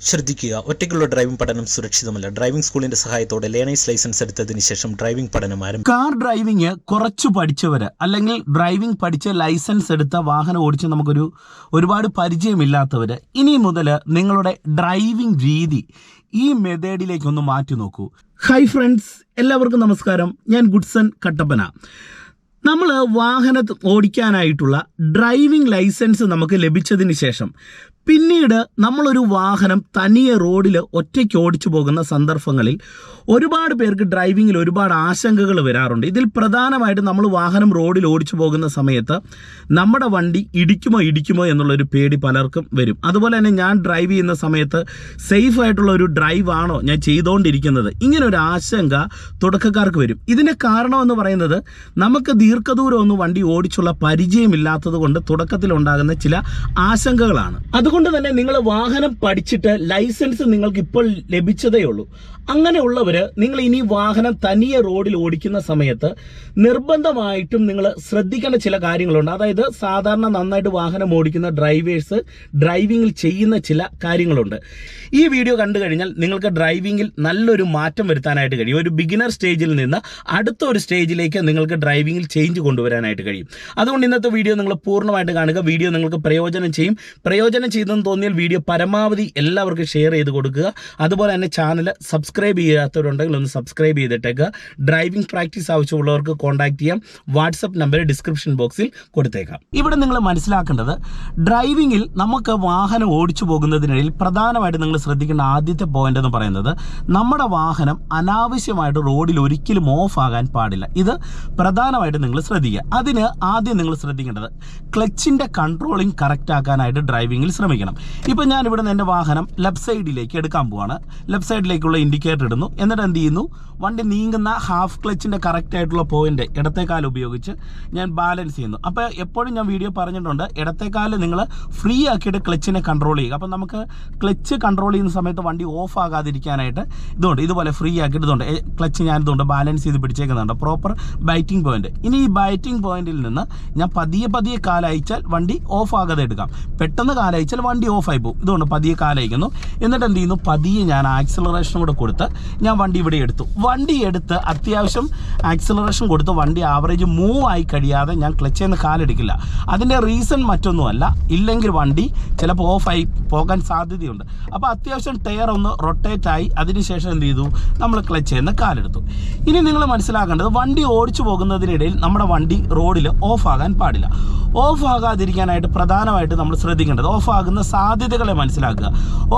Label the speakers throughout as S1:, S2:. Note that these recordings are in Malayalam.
S1: ശ്രദ്ധിക്കുക. ഒറ്റയ്ക്കുള്ള ഡ്രൈവിംഗ് പഠനം സുരക്ഷിതമല്ല. ഡ്രൈവിംഗ് സ്കൂളിന്റെ സഹായത്തോടെ ലേണേഴ്സ് ലൈസൻസ് എടുത്തതിന് ശേഷം ഡ്രൈവിംഗ് പഠനം ആരംഭിക്കും.
S2: കാർ ഡ്രൈവിംഗ് കുറച്ചു പഠിച്ചവര് അല്ലെങ്കിൽ ഡ്രൈവിംഗ് പഠിച്ച് ലൈസൻസ് എടുത്ത വാഹനം ഓടിച്ച് നമുക്കൊരു ഒരുപാട് പരിചയമില്ലാത്തവര് ഇനി മുതൽ നിങ്ങളുടെ ഡ്രൈവിംഗ് രീതി ഈ മെത്തേഡിലേക്ക് ഒന്ന് മാറ്റി നോക്കൂ. ഹൈ ഫ്രണ്ട്സ് എല്ലാവർക്കും നമസ്കാരം. ഞാൻ ഗുഡ്സൺ കട്ടപ്പന. നമ്മൾ വാഹനം ഓടിക്കാനായിട്ടുള്ള ഡ്രൈവിംഗ് ലൈസൻസ് നമുക്ക് ലഭിച്ചതിന് ശേഷം പിന്നീട് നമ്മളൊരു വാഹനം തനിയെ റോഡിൽ ഒറ്റയ്ക്ക് ഓടിച്ചു പോകുന്ന സന്ദർഭങ്ങളിൽ ഒരുപാട് പേർക്ക് ഡ്രൈവിങ്ങിൽ ഒരുപാട് ആശങ്കകൾ വരാറുണ്ട്. ഇതിൽ പ്രധാനമായിട്ട് നമ്മൾ വാഹനം റോഡിൽ ഓടിച്ചു പോകുന്ന സമയത്ത് നമ്മുടെ വണ്ടി ഇടിക്കുമോ ഇടിക്കുമോ എന്നുള്ളൊരു പേടി പലർക്കും വരും. അതുപോലെ തന്നെ ഞാൻ ഡ്രൈവ് ചെയ്യുന്ന സമയത്ത് സേഫ് ആയിട്ടുള്ള ഒരു ഡ്രൈവ് ആണോ ഞാൻ ചെയ്തുകൊണ്ടിരിക്കുന്നത് ഇങ്ങനെ ഒരു ആശങ്ക തുടക്കക്കാർക്ക് വരും. ഇതിന്റെ കാരണം എന്ന് പറയുന്നത് നമുക്ക് ദീർഘദൂരം ഒന്നും വണ്ടി ഓടിച്ചുള്ള പരിചയമില്ലാത്തത് കൊണ്ട് തുടക്കത്തിൽ ഉണ്ടാകുന്ന ചില ആശങ്കകളാണ്. അതുകൊണ്ട് തന്നെ നിങ്ങൾ വാഹനം പഠിച്ചിട്ട് ലൈസൻസ് നിങ്ങൾക്ക് ഇപ്പോൾ ലഭിച്ചതേ ഉള്ളൂ. അങ്ങനെയുള്ളവർ നിങ്ങൾ ഇനി വാഹനം തനിയെ റോഡിൽ ഓടിക്കുന്ന സമയത്ത് നിർബന്ധമായിട്ടും നിങ്ങൾ ശ്രദ്ധിക്കേണ്ട ചില കാര്യങ്ങളുണ്ട്. അതായത് സാധാരണ നന്നായിട്ട് വാഹനം ഓടിക്കുന്ന ഡ്രൈവേഴ്സ് ഡ്രൈവിംഗിൽ ചെയ്യുന്ന ചില കാര്യങ്ങളുണ്ട്. ഈ വീഡിയോ കണ്ടു കഴിഞ്ഞാൽ നിങ്ങൾക്ക് ഡ്രൈവിംഗിൽ നല്ലൊരു മാറ്റം വരുത്താനായിട്ട് കഴിയും. ഒരു ബിഗിനർ സ്റ്റേജിൽ നിന്ന് അടുത്ത ഒരു സ്റ്റേജിലേക്ക് നിങ്ങൾക്ക് ഡ്രൈവിംഗിൽ ചേഞ്ച് കൊണ്ടുവരാനായിട്ട് കഴിയും. അതുകൊണ്ട് ഇന്നത്തെ വീഡിയോ നിങ്ങൾ പൂർണമായിട്ട് കാണുക. വീഡിയോ നിങ്ങൾക്ക് പ്രയോജനം ചെയ്യും. പ്രയോജനം ചെയ്തെന്ന് തോന്നിയാൽ വീഡിയോ പരമാവധി എല്ലാവർക്കും ഷെയർ ചെയ്ത് കൊടുക്കുക. അതുപോലെ തന്നെ ചാനൽ സബ്സ്ക്രൈബ് ചെയ്യാത്തവരുണ്ടെങ്കിൽ ഒന്ന് സബ്സ്ക്രൈബ് ചെയ്തിട്ടേക്കുക ഡ്രൈവിംഗ് പ്രാക്ടീസ് ആവശ്യമുള്ളവർക്ക് കോൺടാക്ട് ചെയ്യാം. വാട്സപ്പ് നമ്പർ ഡിസ്ക്രിപ്ഷൻ ബോക്സിൽ കൊടുത്തേക്കാം. ഇവിടെ നിങ്ങൾ മനസ്സിലാക്കേണ്ടത് ഡ്രൈവിങ്ങിൽ നമുക്ക് വാഹനം ഓടിച്ചു പോകുന്നതിനിടയിൽ പ്രധാനമായിട്ട് നിങ്ങൾ ശ്രദ്ധിക്കേണ്ട ആദ്യത്തെ പോയിന്റ് എന്ന് പറയുന്നത് നമ്മുടെ വാഹനം അനാവശ്യമായിട്ട് റോഡിൽ ഒരിക്കലും ഓഫ് ആകാൻ പാടില്ല. ഇത് പ്രധാനമായിട്ട് നിങ്ങൾ ശ്രദ്ധിക്കുക. അതിന് ആദ്യം നിങ്ങൾ ശ്രദ്ധിക്കേണ്ടത് ക്ലച്ചിന്റെ കൺട്രോളിംഗ് കറക്റ്റ് ആക്കാനായിട്ട് ഡ്രൈവിങ്ങിൽ ശ്രമിക്കണം. ഇപ്പം ഞാൻ ഇവിടെ നിന്ന് എന്റെ വാഹനം ലെഫ്റ്റ് സൈഡിലേക്ക് എടുക്കാൻ പോവാണ്. ലെഫ്റ്റ് സൈഡിലേക്കുള്ള ഇൻഡിക്കേറ്റർ ഇടുന്നു. എന്നിട്ട് എന്ത് ചെയ്യുന്നു? വണ്ടി നീങ്ങുന്ന ഹാഫ് ക്ലച്ചിന്റെ കറക്റ്റ് ആയിട്ടുള്ള പോയിന്റ് ഇടത്തേക്കാൽ ഉപയോഗിച്ച് ഞാൻ ബാലൻസ് ചെയ്യുന്നു. അപ്പോൾ എപ്പോഴും ഞാൻ വീഡിയോ പറഞ്ഞിട്ടുണ്ട് ഇടത്തേക്കാൽ നിങ്ങൾ ഫ്രീ ആക്കിയിട്ട് ക്ലച്ചിനെ കൺട്രോൾ ചെയ്യുക. അപ്പം നമുക്ക് ക്ലച്ച് കൺട്രോൾ ചെയ്യുന്ന സമയത്ത് വണ്ടി ഓഫ് ആകാതിരിക്കാനായിട്ട് ഇതുകൊണ്ട് ഇതുപോലെ ഫ്രീ ആക്കിയിട്ട് ഇതുകൊണ്ട് ക്ലച്ച് ഞാൻ ഇതുകൊണ്ട് ബാലൻസ് ചെയ്ത് പിടിച്ചേക്കുന്നുണ്ട് പ്രോപ്പർ ബൈറ്റിംഗ് പോയിന്റ് ഇനി ഈ ബൈറ്റിംഗ് പോയിന്റിൽ നിന്ന് ഞാൻ പതിയെ പതിയെ കാലയച്ചാൽ വണ്ടി ഓഫ് ആകാതെ എടുക്കാം. പെട്ടെന്ന് കാലയച്ചാൽ വണ്ടി ഓഫ് ആയി പോകും. ഇതുകൊണ്ട് പതിയെ കാലയക്കുന്നു. എന്നിട്ട് എന്ത് ചെയ്യുന്നു? പതിയെ ഞാൻ ആക്സിലറേഷൻ കൂടെ കൊടുത്ത് ഞാൻ വണ്ടി ഇവിടെ എടുത്തു. വണ്ടി എടുത്ത് അത്യാവശ്യം ആക്സിലറേഷൻ കൊടുത്ത് വണ്ടി ആവറേജ് മൂവ് ആയി കഴിയാതെ ഞാൻ ക്ലച്ചിൽ നിന്ന് കാലെടുക്കില്ല. അതിന്റെ റീസൺ മറ്റൊന്നുമല്ല. ഇല്ലെങ്കിൽ വണ്ടി ചിലപ്പോൾ ഓഫായി പോകാൻ സാധ്യതയുണ്ട്. അപ്പോൾ അത്യാവശ്യം ടയർ ഒന്ന് റൊട്ടേറ്റ് ആയി. അതിനുശേഷം എന്ത് ചെയ്തു? നമ്മൾ ക്ലച്ചിൽ നിന്ന് കാലെടുത്തു. ഇനി നിങ്ങൾ മനസ്സിലാക്കേണ്ടത് വണ്ടി ഓടിച്ചു പോകുന്നതിനിടയിൽ നമ്മുടെ വണ്ടി റോഡിൽ ഓഫ് ആകാൻ പാടില്ല. ഓഫ് ആകാതിരിക്കാനായിട്ട് പ്രധാനമായിട്ട് നമ്മൾ ശ്രദ്ധിക്കേണ്ടത് ഓഫ് ആകുന്ന സാധ്യതകളെ മനസ്സിലാക്കുക.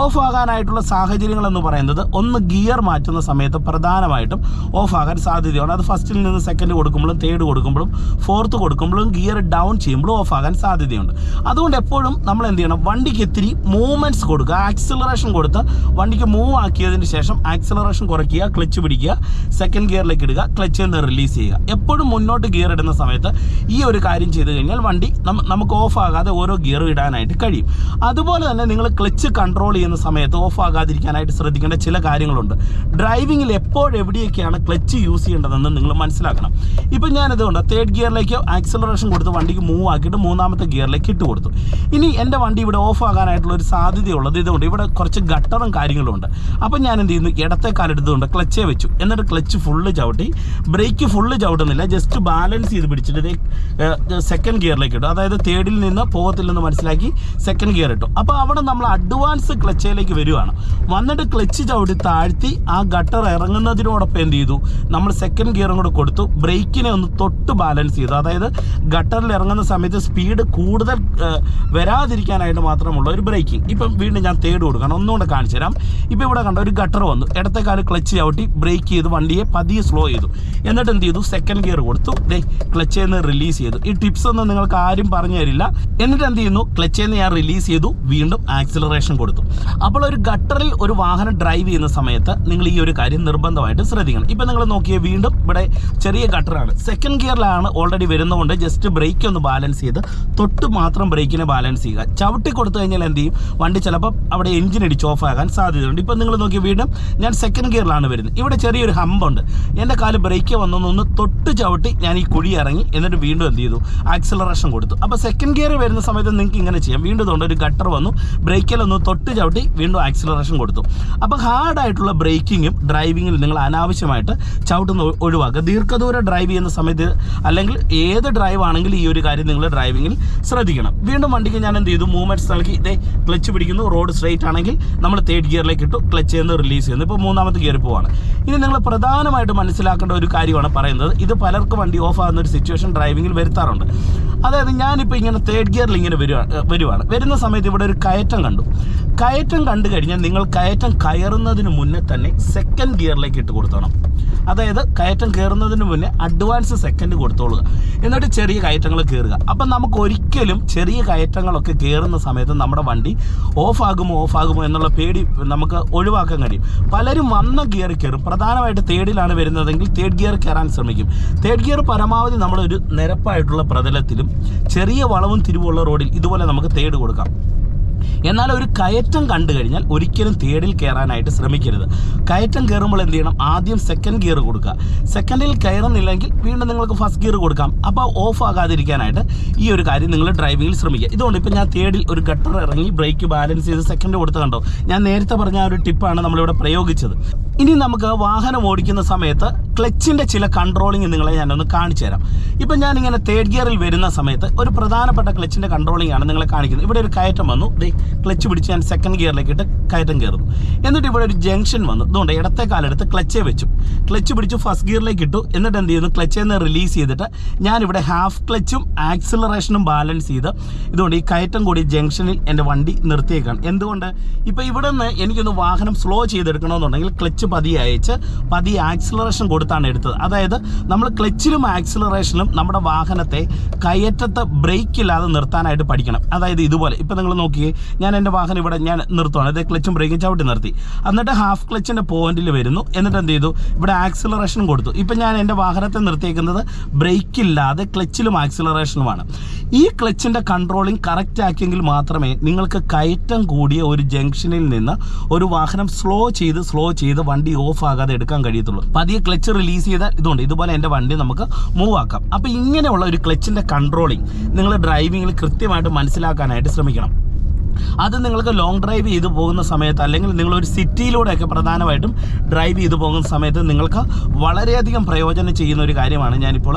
S2: ഓഫ് ആകാനായിട്ടുള്ള സാഹചര്യങ്ങൾ എന്ന് പറയുന്നത് ഒന്ന് ഗിയർ മാറ്റുന്ന സമയത്ത് പ്രധാനമായിട്ടും ഓഫ് ആകാൻ സാധ്യതയാണ്. അത് ഫസ്റ്റിൽ നിന്ന് സെക്കൻഡ് കൊടുക്കുമ്പോഴും തേർഡ് കൊടുക്കുമ്പോഴും ഫോർത്ത് കൊടുക്കുമ്പോഴും ഗിയർ ഡൗൺ ചെയ്യുമ്പോഴും ഓഫ് ആകാൻ സാധ്യതയുണ്ട്. അതുകൊണ്ട് എപ്പോഴും നമ്മൾ എന്ത് ചെയ്യണം? വണ്ടിക്ക് ഇത്തിരി മൂവ്മെന്റ്സ് കൊടുക്കുക. ആക്സിലറേഷൻ കൊടുത്ത് വണ്ടിക്ക് മൂവ് ആക്കിയതിന് ശേഷം ആക്സിലറേഷൻ കുറയ്ക്കുക ക്ലച്ച് പിടിക്കുക സെക്കൻഡ് ഗിയറിലേക്ക് ഇടുക ക്ലച്ചിൽ നിന്ന് റിലീസ് ചെയ്യുക. എപ്പോഴും മുന്നോട്ട് ഗിയർ ഇടുന്ന സമയത്ത് ഈ ഒരു കാര്യം ചെയ്ത് കഴിഞ്ഞാൽ വണ്ടി നമുക്ക് ഓഫ് ആകാതെ ഓരോ ഗിയർ ഇടാനായിട്ട് കഴിയും. അതുപോലെ തന്നെ നിങ്ങൾ ക്ലച്ച് കൺട്രോൾ ചെയ്യുന്ന സമയത്ത് ഓഫ് ആകാതിരിക്കാനായിട്ട് ശ്രദ്ധിക്കേണ്ട ചില കാര്യങ്ങളുണ്ട്. ഡ്രൈവിങ്ങിൽ എപ്പോഴെവിടെയൊക്കെയാണ് ക്ലച്ച് യൂസ് ചെയ്യേണ്ടതെന്ന് നിങ്ങൾ മനസ്സിലാക്കണം. ഇപ്പം ഞാനിതുകൊണ്ട് തേർഡ് ഗിയറിലേക്ക് ആക്സലറേഷൻ കൊടുത്ത് വണ്ടിക്ക് മൂവ് ആക്കിയിട്ട് മൂന്നാമത്തെ ഗിയറിലേക്ക് ഇട്ട് കൊടുത്തു. ഇനി എന്റെ വണ്ടി ഇവിടെ ഓഫ് ആകാനായിട്ടുള്ള ഒരു സാധ്യതയുള്ളത് ഇതുകൊണ്ട് ഇവിടെ കുറച്ച് ഗട്ടറും കാര്യങ്ങളും ഉണ്ട് അപ്പം ഞാൻ എന്ത് ചെയ്യുന്നു ഇടത്തെ കാലെടുത്തുകൊണ്ട് ക്ലച്ചേ വെച്ചു. എന്നിട്ട് ക്ലച്ച് ഫുള്ള് ചവിട്ടി ബ്രേക്ക് ഫുള്ള് ചവിട്ടുന്നില്ല ജസ്റ്റ് ബാലൻസ് ചെയ്ത് പിടിച്ചിട്ട് സെക്കൻഡ് ഗിയറിലേക്ക് ഇട്ടു. അതായത് തേർഡിൽ നിന്ന് പോകത്തില്ലെന്ന് മനസ്സിലാക്കി സെക്കൻഡ് ഗിയർ ഇട്ടു അപ്പോൾ അവിടെ നമ്മൾ അഡ്വാൻസ് ക്ലച്ചയിലേക്ക് വരുവാണ്. വന്നിട്ട് ക്ലച്ച് ചവിട്ടി താഴ്ത്തി ആ ഗട്ടർ ഇറങ്ങുന്നതിനോടൊപ്പം എന്ത് ചെയ്തു? നമ്മൾ സെക്കൻഡ് ഗിയറും കൂടെ കൊടുത്തു. ബ്രേക്കിനെ ഒന്ന് തൊട്ട് ബാലൻസ് ചെയ്തു. അതായത് ഗട്ടറിൽ ഇറങ്ങുന്ന സമയത്ത് സ്പീഡ് കൂടുതൽ വരാതിരിക്കാനായിട്ട് മാത്രമുള്ള ഒരു ബ്രേക്കിംഗ് ഇപ്പം വീണ്ടും ഞാൻ തേർഡ് കൊടുക്കണം ഒന്നുകൂടെ കാണിച്ചു തരാം. ഇപ്പം ഇവിടെ കണ്ട ഒരു ഗട്ടർ വന്നു. ഇടത്തെ കാൽ ക്ലച്ച് ചവിട്ടി ബ്രേക്ക് ചെയ്ത്. വണ്ടിയെ പതിയെ സ്ലോ ചെയ്തു. എന്നിട്ട് എന്ത് ചെയ്തു? സെക്കൻഡ് ഗിയർ കൊടുത്തു. ദേ ക്ലച്ചിൽ നിന്ന് റിലീസ് ചെയ്തു. ഈ ടിപ്സ് ഒന്നും നിങ്ങൾക്ക് ആരും പറഞ്ഞു തരില്ല. എന്നിട്ട് എന്ത് ചെയ്യുന്നു? ക്ലച്ചിൽ നിന്ന് ഞാൻ റിലീസ് ചെയ്തു. വീണ്ടും ആക്സിലറേഷൻ കൊടുത്തു. അപ്പോൾ ഒരു ഗട്ടറിൽ ഒരു വാഹനം ഡ്രൈവ് ചെയ്യുന്ന സമയത്ത് നിങ്ങൾ ഈ ഒരു കാര്യം നിർബന്ധമായിട്ട് ശ്രദ്ധിക്കണം. ഇപ്പം നിങ്ങൾ നോക്കിയേ വീണ്ടും ഇവിടെ ചെറിയ ഗട്ടറാണ് സെക്കൻഡ് ഗിയറിലാണ് ഓൾറെഡി വരുന്നതുകൊണ്ട് ജസ്റ്റ് ബ്രേക്ക് ഒന്ന് ബാലൻസ് ചെയ്ത് തൊട്ട് മാത്രം ബ്രേക്കിനെ ബാലൻസ് ചെയ്യുക. ചവിട്ടി കൊടുത്തു കഴിഞ്ഞാൽ എന്ത് ചെയ്യും? വണ്ടി ചിലപ്പോൾ അവിടെ എഞ്ചിൻ അടിച്ച് ഓഫ് ആകാൻ സാധ്യതയുണ്ട്. ഇപ്പം നിങ്ങൾ നോക്കി വീണ്ടും ഞാൻ സെക്കൻഡ് ഗിയറിലാണ് വരുന്നത്. ഇവിടെ ചെറിയൊരു ഹമ്പുണ്ട് എന്റെ കാൽ ബ്രേക്ക് വന്നൊന്ന് തൊട്ട് ചവിട്ടി ഞാൻ ഈ കുഴി ഇറങ്ങി എന്നിട്ട് വീണ്ടും എന്ത് ചെയ്തു? ആക്സിലറേഷൻ കൊടുത്തു. അപ്പോൾ സെക്കൻഡ് ഗിയർ വരുന്ന സമയത്ത് നിങ്ങൾക്ക് ഇങ്ങനെ ചെയ്യാം. വീണ്ടും തൊണ്ട് ഒരു ഗട്ടർ വന്നു ബ്രേക്കിലൊന്ന് തൊട്ട് ചവിട്ടി വീണ്ടും ആക്സിലറേഷൻ കൊടുത്തു. അപ്പോൾ ഹാർഡായിട്ടുള്ള ബ്രേക്കിങ്ങും ഡ്രൈവിങ്ങിൽ നിങ്ങൾ അനാവശ്യമായിട്ട് ചവിട്ടുന്ന ഒഴിവാക്കുക. ദീർഘദൂര ഡ്രൈവ് ചെയ്യുന്ന സമയത്ത് അല്ലെങ്കിൽ ഏത് ഡ്രൈവ് ആണെങ്കിലും ഈ ഒരു കാര്യം നിങ്ങൾ ഡ്രൈവിങ്ങിൽ ശ്രദ്ധിക്കണം. വീണ്ടും വണ്ടിക്ക് ഞാൻ എന്ത് ചെയ്തു? മൂവ്മെന്റ്സ് നൽകി. ഇതേ ക്ലച്ച് പിടിക്കുന്നു. റോഡ് സ്ട്രേറ്റ് ആണെങ്കിൽ നമ്മൾ തേർഡ് ഗിയറിലേക്ക് ഇട്ടു. ക്ലച്ച് ചെയ്യുന്നു റിലീസ് ചെയ്യുന്നു. ഇപ്പോൾ മൂന്നാമത്തെ ഗിയർ പോവാണ്. ഇനി നിങ്ങൾ പ്രധാനമായിട്ട് മനസ്സിലാക്കേണ്ട ഒരു കാര്യമാണ് പറയുന്നത്. ഇത് പലർക്കും വണ്ടി ഓഫ് ആകുന്ന ഒരു സിറ്റുവേഷൻ ഡ്രൈവിങ്ങിൽ വരുത്താറുണ്ട്. അതായത് ഞാനിപ്പോൾ ഇങ്ങനെ തേർഡ് ഗിയറിൽ ഇങ്ങനെ വരുവാണ് വരുവാണ്. വരുന്ന സമയത്ത് ഇവിടെ ഒരു കയറ്റം കണ്ടു. കയറ്റം കണ്ടു കഴിഞ്ഞാൽ നിങ്ങൾ കയറ്റം കയറുന്നതിന് മുന്നേ തന്നെ സെക്കൻഡ് ഗിയറിലേക്ക് ഇട്ട് കൊടുത്തോണം. അതായത് കയറ്റം കയറുന്നതിന് മുന്നേ അഡ്വാൻസ് സെക്കൻഡ് കൊടുത്തോളുക. എന്നിട്ട് ചെറിയ കയറ്റങ്ങൾ കയറുക അപ്പം നമുക്ക് ഒരിക്കലും ചെറിയ കയറ്റങ്ങളൊക്കെ കയറുന്ന സമയത്ത് നമ്മുടെ വണ്ടി ഓഫ് ആകുമോ ഓഫ് എന്നുള്ള പേടി നമുക്ക് ഒഴിവാക്കാൻ കഴിയും. പലരും വന്ന ഗിയർ കയറും. പ്രധാനമായിട്ട് തേർഡിലാണ് വരുന്നതെങ്കിൽ തേർഡ് ഗിയർ കയറാൻ ശ്രമിക്കും. തേർഡ് ഗിയർ പരമാവധി നമ്മളൊരു നിരപ്പായിട്ടുള്ള പ്രതലത്തിലും ചെറിയ വളവും തിരിവുള്ള റോഡിൽ ഇതുപോലെ നമുക്ക് തേട് കൊടുക്കാം. എന്നാൽ ഒരു കയറ്റം കണ്ടു കഴിഞ്ഞാൽ ഒരിക്കലും തേടിൽ കയറാനായിട്ട് ശ്രമിക്കരുത്. കയറ്റം കയറുമ്പോൾ എന്ത് ചെയ്യണം? ആദ്യം സെക്കൻഡ് ഗിയർ കൊടുക്കുക. സെക്കൻഡിൽ കയറുന്നില്ലെങ്കിൽ വീണ്ടും നിങ്ങൾക്ക് ഫസ്റ്റ് ഗിയർ കൊടുക്കാം. അപ്പോൾ ഓഫ് ആകാതിരിക്കാനായിട്ട് ഈ ഒരു കാര്യം നിങ്ങൾ ഡ്രൈവിങ്ങിൽ ശ്രമിക്കുക. ഇതുകൊണ്ട് ഇപ്പോൾ ഞാൻ തേടിൽ ഒരു ഗട്ടർ ഇറങ്ങി ബ്രേക്ക് ബാലൻസ് ചെയ്ത് സെക്കൻഡ് കൊടുത്ത് കണ്ടോ? ഞാൻ നേരത്തെ പറഞ്ഞ ആ ഒരു ടിപ്പാണ് നമ്മളിവിടെ പ്രയോഗിച്ചത്. ഇനി നമുക്ക് വാഹനം ഓടിക്കുന്ന സമയത്ത് ക്ലച്ചിന്റെ ചില കൺട്രോളിങ് നിങ്ങളെ ഞാനൊന്ന് കാണിച്ചു തരാം. ഇപ്പം ഞാനിങ്ങനെ തേർഡ് ഗിയറിൽ വരുന്ന സമയത്ത് ഒരു പ്രധാനപ്പെട്ട ക്ലച്ചിന്റെ കൺട്രോളിംഗ് ആണ് നിങ്ങളെ കാണിക്കുന്നത്. ഇവിടെ ഒരു കയറ്റം വന്നു. ക്ലച്ച് പിടിച്ച് ഞാൻ സെക്കൻഡ് ഗിയറിലേക്ക് ഇട്ട് കയറ്റം കയറുന്നു. എന്നിട്ട് ഇവിടെ ഒരു ജംഗ്ഷൻ വന്നു. ഇതുകൊണ്ട് ഇടത്തെ കാലെടുത്ത് ക്ലച്ചേ വെച്ചു. ക്ലച്ച് പിടിച്ച് ഫസ്റ്റ് ഗിയറിലേക്ക് ഇട്ടു. എന്നിട്ട് എന്ത് ചെയ്യുന്നു? ക്ലച്ചിൽ നിന്ന് റിലീസ് ചെയ്തിട്ട് ഞാനിവിടെ ഹാഫ് ക്ലച്ചും ആക്സിലറേഷനും ബാലൻസ് ചെയ്ത് ഇതുകൊണ്ട് ഈ കയറ്റം കൂടി ജംഗ്ഷനിൽ എന്റെ വണ്ടി നിർത്തിയേക്കാണ്. എന്തുകൊണ്ട്? ഇപ്പോൾ ഇവിടെ നിന്ന് എനിക്കൊന്ന് വാഹനം സ്ലോ ചെയ്തെടുക്കണമെന്നുണ്ടെങ്കിൽ ക്ലച്ച് പതിയെ അയച്ച് പതിയെ ആക്സിലറേഷൻ കൊടുത്താണ് എടുത്തത്. അതായത് നമ്മൾ ക്ലച്ചിലും ആക്സിലറേഷനും നമ്മുടെ വാഹനത്തെ കയറ്റത്തെ ബ്രേക്ക് ഇല്ലാതെ നിർത്താനായിട്ട് പഠിക്കണം. അതായത് ഇതുപോലെ. ഇപ്പം നിങ്ങൾ നോക്കിയേ ഞാൻ എന്റെ വാഹനം ഇവിടെ ഞാൻ നിർത്തുവാണ്. അതായത് ക്ലച്ചും ബ്രേക്കും ചവിട്ടി നിർത്തി. എന്നിട്ട് ഹാഫ് ക്ലച്ചിന്റെ പോയിന്റിൽ വരുന്നു. എന്നിട്ട് എന്ത് ചെയ്തു? ഇവിടെ ആക്സിലറേഷൻ കൊടുത്തു. ഇപ്പം ഞാൻ എന്റെ വാഹനത്തെ നിർത്തിയേക്കുന്നത് ബ്രേക്ക് ഇല്ലാതെ ക്ലച്ചിലും ആക്സിലറേഷനുമാണ്. ഈ ക്ലച്ചിന്റെ കൺട്രോളിങ് കറക്റ്റ് ആക്കിയെങ്കിൽ മാത്രമേ നിങ്ങൾക്ക് കയറ്റം കൂടിയ ഒരു ജംഗ്ഷനിൽ നിന്ന് ഒരു വാഹനം സ്ലോ ചെയ്ത് സ്ലോ ചെയ്ത് വണ്ടി ഓഫ് ആകാതെ എടുക്കാൻ കഴിയത്തുള്ളൂ. പതിയെ ക്ലച്ച് റിലീസ് ചെയ്താൽ ഇതുണ്ട്. ഇതുപോലെ എന്റെ വണ്ടി നമുക്ക് മൂവ് ആക്കാം. അപ്പോൾ ഇങ്ങനെയുള്ള ഒരു ക്ലച്ചിന്റെ കൺട്രോളിങ് നിങ്ങൾ ഡ്രൈവിങ്ങിൽ കൃത്യമായിട്ട് മനസ്സിലാക്കാനായിട്ട് ശ്രമിക്കണം. അത് നിങ്ങൾക്ക് ലോങ് ഡ്രൈവ് ചെയ്ത് പോകുന്ന സമയത്ത് അല്ലെങ്കിൽ നിങ്ങളൊരു സിറ്റിയിലൂടെയൊക്കെ പ്രധാനമായിട്ടും ഡ്രൈവ് ചെയ്ത് പോകുന്ന സമയത്ത് നിങ്ങൾക്ക് വളരെയധികം പ്രയോജനം ചെയ്യുന്ന ഒരു കാര്യമാണ് ഞാനിപ്പോൾ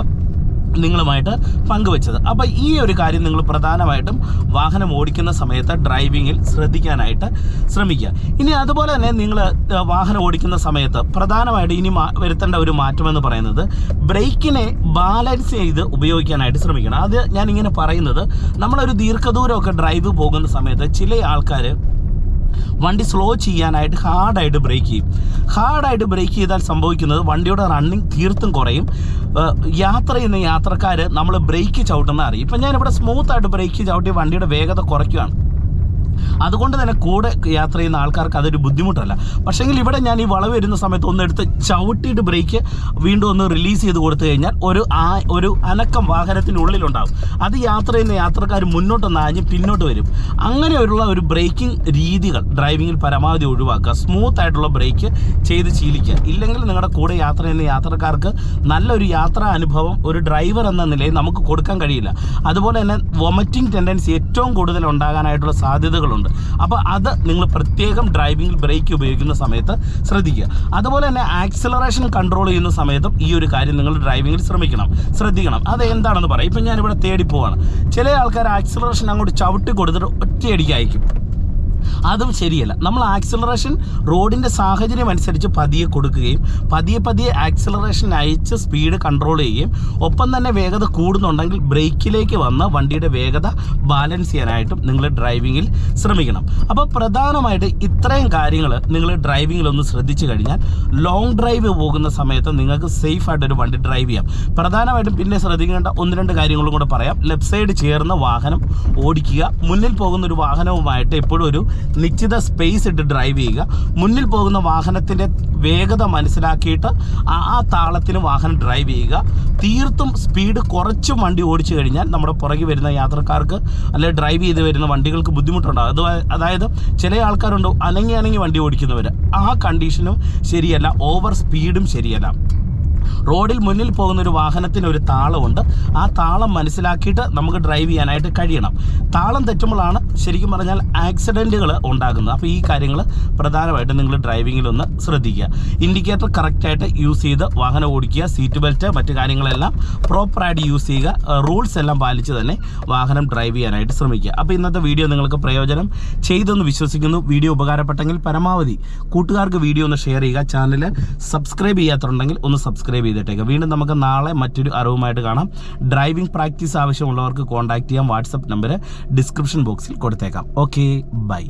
S2: നിങ്ങളുമായിട്ട് പങ്കുവെച്ചത്. അപ്പോൾ ഈ ഒരു കാര്യം നിങ്ങൾ പ്രധാനമായിട്ടും വാഹനം ഓടിക്കുന്ന സമയത്ത് ഡ്രൈവിങ്ങിൽ ശ്രദ്ധിക്കാനായിട്ട് ശ്രമിക്കുക. ഇനി അതുപോലെ തന്നെ നിങ്ങൾ വാഹനം ഓടിക്കുന്ന സമയത്ത് പ്രധാനമായിട്ട് ഇനി വരുത്തേണ്ട ഒരു മാറ്റമെന്ന് പറയുന്നത് ബ്രേക്കിനെ ബാലൻസ് ചെയ്ത് ഉപയോഗിക്കാനായിട്ട് ശ്രമിക്കണം. അത് ഞാൻ ഇങ്ങനെ പറയുന്നത് നമ്മളൊരു ദീർഘദൂരമൊക്കെ ഡ്രൈവ് പോകുന്ന സമയത്ത് ചില ആൾക്കാർ വണ്ടി സ്ലോ ചെയ്യാനായിട്ട് ഹാർഡായിട്ട് ബ്രേക്ക് ചെയ്യും. ഹാർഡായിട്ട് ബ്രേക്ക് ചെയ്താൽ സംഭവിക്കുന്നത് വണ്ടിയുടെ റണ്ണിങ് തീർത്തും കുറയും. യാത്ര ചെയ്യുന്ന യാത്രക്കാർ നമ്മൾ ബ്രേക്ക് ചവിട്ടുന്ന അറിയും. ഇപ്പം ഞാനിവിടെ സ്മൂത്തായിട്ട് ബ്രേക്ക് ചവിട്ടി വണ്ടിയുടെ വേഗത കുറയ്ക്കുകയാണ്. അതുകൊണ്ട് തന്നെ കൂടെ യാത്ര ചെയ്യുന്ന ആൾക്കാർക്ക് അതൊരു ബുദ്ധിമുട്ടല്ല. പക്ഷേങ്കിൽ ഇവിടെ ഞാൻ ഈ വളവ് വരുന്ന സമയത്ത് ഒന്ന് എടുത്ത് ചവിട്ടിയിട്ട് ബ്രേക്ക് വീണ്ടും ഒന്ന് റിലീസ് ചെയ്ത് കൊടുത്തു കഴിഞ്ഞാൽ ഒരു ആ ഒരു അനക്കം വാഹനത്തിനുള്ളിലുണ്ടാകും അത് യാത്ര ചെയ്യുന്ന യാത്രക്കാർ മുന്നോട്ടൊന്ന് ആഞ്ഞ് പിന്നോട്ട് വരും. അങ്ങനെയുള്ള ഒരു ബ്രേക്കിംഗ് രീതികൾ ഡ്രൈവിങ്ങിൽ പരമാവധി ഒഴിവാക്കുക. സ്മൂത്ത് ആയിട്ടുള്ള ബ്രേക്ക് ചെയ്ത് ശീലിക്കുക. ഇല്ലെങ്കിൽ നിങ്ങളുടെ കൂടെ യാത്ര ചെയ്യുന്ന യാത്രക്കാർക്ക് നല്ലൊരു യാത്രാ അനുഭവം ഒരു ഡ്രൈവർ എന്ന നിലയിൽ നമുക്ക് കൊടുക്കാൻ കഴിയില്ല. അതുപോലെ തന്നെ വൊമിറ്റിംഗ് ടെൻഡൻസി ഏറ്റവും കൂടുതൽ ഉണ്ടാകാനായിട്ടുള്ള സാധ്യതകളുണ്ട് അപ്പോൾ അത് നിങ്ങൾ പ്രത്യേകം ഡ്രൈവിംഗിൽ ബ്രേക്ക് ഉപയോഗിക്കുന്ന സമയത്ത് ശ്രദ്ധിക്കുക. അതുപോലെ തന്നെ ആക്സിലറേഷൻ കൺട്രോൾ ചെയ്യുന്ന സമയത്തും ഈ ഒരു കാര്യം നിങ്ങൾ ഡ്രൈവിംഗിൽ ശ്രമിക്കണം. ശ്രദ്ധിക്കണം. അത് എന്താണെന്ന് പറയാം. ഇപ്പം ഞാനിവിടെ തേടി പോവാണ്. ചില ആൾക്കാർ ആക്സിലറേഷൻ അങ്ങോട്ട് ചവിട്ടി കൊടുത്തിട്ട് ഒറ്റയടിക്ക് അയക്കും. അതും ശരിയല്ല. നമ്മൾ ആക്സിലറേഷൻ റോഡിന്റെ സാഹചര്യം അനുസരിച്ച് പതിയെ കൊടുക്കുകയും പതിയെ പതിയെ ആക്സിലറേഷൻ അയച്ച് സ്പീഡ് കൺട്രോൾ ചെയ്യുകയും ഒപ്പം തന്നെ വേഗത കൂടുന്നുണ്ടെങ്കിൽ ബ്രേക്കിലേക്ക് വന്ന് വണ്ടിയുടെ വേഗത ബാലൻസ് ചെയ്യാനായിട്ടും നിങ്ങൾ ഡ്രൈവിങ്ങിൽ ശ്രമിക്കണം. അപ്പോൾ പ്രധാനമായിട്ട് ഇത്രയും കാര്യങ്ങൾ നിങ്ങൾ ഡ്രൈവിങ്ങിൽ ഒന്ന് ശ്രദ്ധിച്ചു കഴിഞ്ഞാൽ ലോങ് ഡ്രൈവ് പോകുന്ന സമയത്ത് നിങ്ങൾക്ക് സേഫ് ആയിട്ട് ഒരു വണ്ടി ഡ്രൈവ് ചെയ്യാം. പ്രധാനമായിട്ടും പിന്നെ ശ്രദ്ധിക്കേണ്ട ഒന്ന് രണ്ട് കാര്യങ്ങളും കൂടെ പറയാം. ലെഫ്റ്റ് സൈഡ് ചേർന്ന വാഹനം ഓടിക്കുക മുന്നിൽ പോകുന്ന ഒരു വാഹനവുമായിട്ട് എപ്പോഴും ഒരു നിശ്ചിത സ്പേസ് ഇട്ട് ഡ്രൈവ് ചെയ്യുക. മുന്നിൽ പോകുന്ന വാഹനത്തിന്റെ വേഗത മനസ്സിലാക്കിയിട്ട് ആ താളത്തിന് വാഹനം ഡ്രൈവ് ചെയ്യുക. തീർത്തും സ്പീഡ് കുറച്ചും വണ്ടി ഓടിച്ചു കഴിഞ്ഞാൽ നമ്മുടെ പുറകെ വരുന്ന യാത്രക്കാർക്ക് അല്ലെങ്കിൽ ഡ്രൈവ് ചെയ്ത് വരുന്ന വണ്ടികൾക്ക് ബുദ്ധിമുട്ടുണ്ടാകും അത് അതായത് ചില ആൾക്കാരുണ്ട് അനങ്ങി അനങ്ങി വണ്ടി ഓടിക്കുന്നവർ ആ കണ്ടീഷനും ശരിയല്ല. ഓവർ സ്പീഡും ശരിയല്ല. റോഡിൽ മുന്നിൽ പോകുന്ന ഒരു വാഹനത്തിന് ഒരു താളമുണ്ട്. ആ താളം മനസ്സിലാക്കിയിട്ട് നമുക്ക് ഡ്രൈവ് ചെയ്യാനായിട്ട് കഴിയണം. താളം തെറ്റുമ്പോഴാണ് ശരിക്കും പറഞ്ഞാൽ ആക്സിഡന്റുകൾ ഉണ്ടാകുന്നത്. അപ്പോൾ ഈ കാര്യങ്ങൾ പ്രധാനമായിട്ടും നിങ്ങൾ ഡ്രൈവിങ്ങിലൊന്ന് ശ്രദ്ധിക്കുക. ഇൻഡിക്കേറ്റർ കറക്റ്റായിട്ട് യൂസ് ചെയ്ത് വാഹനം ഓടിക്കുക സീറ്റ് ബെൽറ്റ് മറ്റു കാര്യങ്ങളെല്ലാം പ്രോപ്പറായിട്ട് യൂസ് ചെയ്യുക. റൂൾസ് എല്ലാം പാലിച്ച് തന്നെ വാഹനം ഡ്രൈവ് ചെയ്യാനായിട്ട് ശ്രമിക്കുക. അപ്പോൾ ഇന്നത്തെ വീഡിയോ നിങ്ങൾക്ക് പ്രയോജനം ചെയ്തെന്ന് വിശ്വസിക്കുന്നു. വീഡിയോ ഉപകാരപ്പെട്ടെങ്കിൽ പരമാവധി കൂട്ടുകാർക്ക് വീഡിയോ ഒന്ന് ഷെയർ ചെയ്യുക. ചാനൽ സബ്സ്ക്രൈബ് ചെയ്യാത്തുണ്ടെങ്കിൽ ഒന്ന് സബ്സ്ക്രൈബ് ചെയ്തിട്ടേക്കുക വീണ്ടും നമുക്ക് നാളെ മറ്റൊരു അറിവുമായിട്ട് കാണാം. ഡ്രൈവിംഗ് പ്രാക്ടീസ് ആവശ്യമുള്ളവർക്ക് കോൺടാക്ട് ചെയ്യാം. വാട്സപ്പ് നമ്പർ ഡിസ്ക്രിപ്ഷൻ ബോക്സിൽ കൊടുത്തേക്കാം. Okay bye